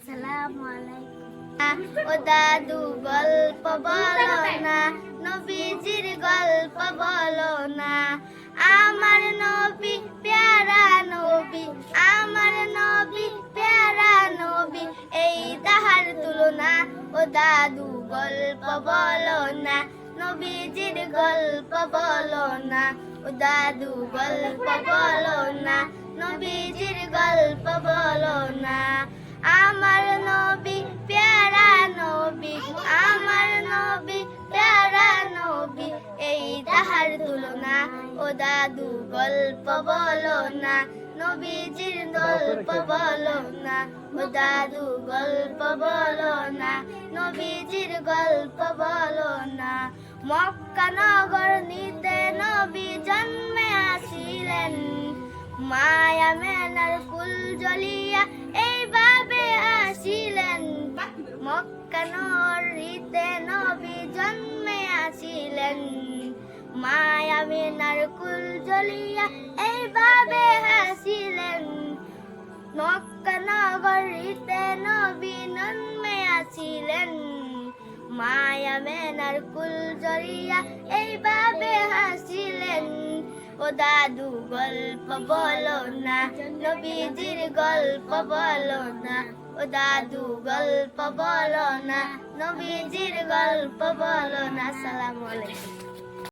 আসসালামু আলাইকুম। গল্প বলো না, নবীজির গল্প বলো না। আমার নবী প্যারা নবী, আমার নবী প্যারা নবী, এই তাহার তুলনা। ও দাদু, গল্প বলো না, নবীজির গল্প বলো না। ও দাদু, গল্প বলো না, নবীজির গল্প বলো না। আমার নবী, প্যারা নবী, আমার নবী, প্যারা নবী। এই তাহার তুলনা, ও দাদু, গল্প বলো না। নবীজির গল্প বলো না। ও দাদু, গল্প বলো না। নবীজির গল্প বলো না। মক্কা নগর নিতে নবী জন্মে আসিলেন। মায়া মেনার কুল জ্বলিয়া মক্কা নগরীতে নবী জন্মে আসিলেন। মায়া মেনার কুল জ্বলিয়া এইভাবে হাসিলেন। মক্কা নগরীতে নবী জন্মে আসিলেন। মায়া কুল জড়িয়া এইভাবে হাসিলেন। ও দাদু গল্প বলো না, নবীজির গল্প বলো না, ও দাদু গল্প বলো না, নবীজির গল্প বলো না, সালাম আলাইকুম।